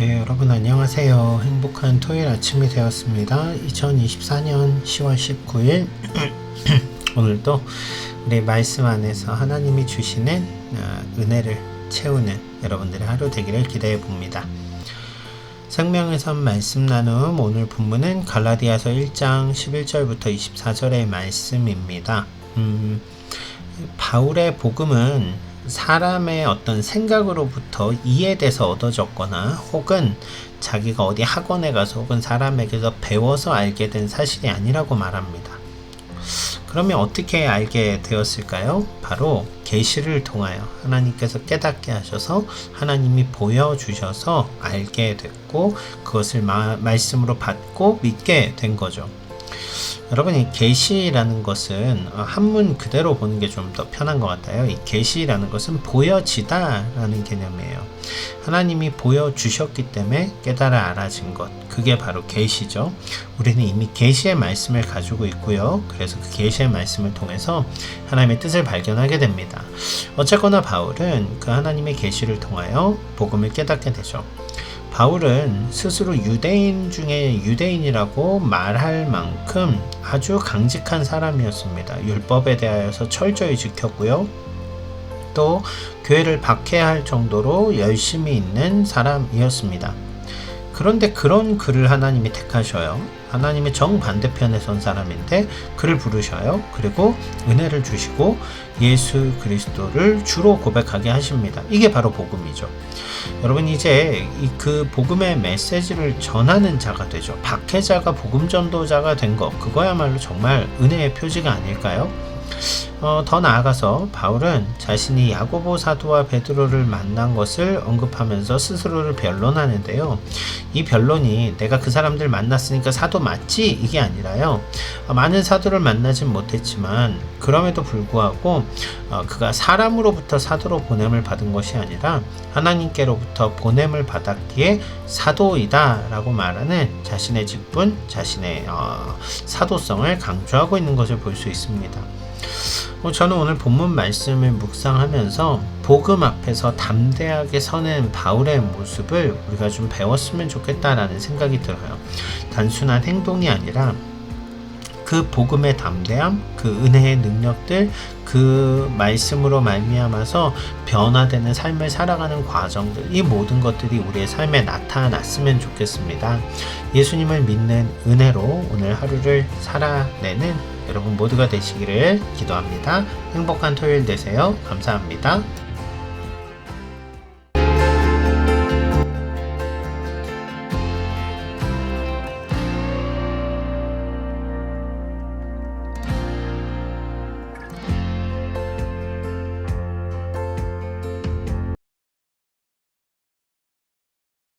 네, 여러분 안녕하세요. 행복한 토요일 아침이 되었습니다. 2024년 10월 19일 오늘도 우리 말씀 안에서 하나님이 주시는 어, 은혜를 채우는 여러분들의 하루 되기를 기대해 봅니다. 생명의 선 말씀 나눔 오늘 본문은 갈라디아서 1장 11절부터 24절의 말씀입니다. 음, 바울의 복음은 사람의 어떤 생각으로부터 이해돼서 얻어졌거나 혹은 자기가 어디 학원에 가서 혹은 사람에게서 배워서 알게 된 사실이 아니라고 말합니다. 그러면 어떻게 알게 되었을까요? 바로 계시를 통하여 하나님께서 깨닫게 하셔서 하나님이 보여 주셔서 알게 됐고 그것을 마, 말씀으로 받고 믿게 된 거죠. 여러분 이 계시라는 것은 어, 한문 그대로 보는 게 좀 더 편한 것 같아요. 이 계시라는 것은 보여지다라는 개념이에요. 하나님이 보여주셨기 때문에 깨달아 알아진 것 그게 바로 계시죠. 우리는 이미 계시의 말씀을 가지고 있고요. 그래서 그 계시의 말씀을 통해서 하나님의 뜻을 발견하게 됩니다. 어쨌거나 바울은 그 하나님의 계시를 통하여 복음을 깨닫게 되죠. 바울은 스스로 유대인 중에 유대인이라고 말할 만큼 아주 강직한 사람이었습니다. 율법에 대하여서 철저히 지켰고요. 또 교회를 박해할 정도로 열심히 있는 사람이었습니다. 그런데 그런 그를 하나님이 택하셔요. 하나님의 정반대편에 선 사람인데 그를 부르셔요. 그리고 은혜를 주시고 예수 그리스도를 주로 고백하게 하십니다. 이게 바로 복음이죠. 여러분 이제 그 복음의 메시지를 전하는 자가 되죠. 박해자가 복음 전도자가 된 것, 그거야말로 정말 은혜의 표지가 아닐까요? 어, 더 나아가서 바울은 자신이 야고보 사도와 베드로를 만난 것을 언급하면서 스스로를 변론하는데요. 이 변론이 내가 그 사람들 만났으니까 사도 맞지 이게 아니라요. 어, 많은 사도를 만나진 못했지만 그럼에도 불구하고 어, 그가 사람으로부터 사도로 보냄을 받은 것이 아니라 하나님께로부터 보냄을 받았기에 사도이다라고 말하는 자신의 직분, 자신의 어, 사도성을 강조하고 있는 것을 볼 수 있습니다. 어, 저는 오늘 본문 말씀을 묵상하면서 복음 앞에서 담대하게 서는 바울의 모습을 우리가 좀 배웠으면 좋겠다라는 생각이 들어요. 단순한 행동이 아니라 그 복음의 담대함, 그 은혜의 능력들, 그 말씀으로 말미암아서 변화되는 삶을 살아가는 과정들, 이 모든 것들이 우리의 삶에 나타났으면 좋겠습니다. 예수님을 믿는 은혜로 오늘 하루를 살아내는 여러분 모두가 되시기를 기도합니다. 행복한 토요일 되세요. 감사합니다.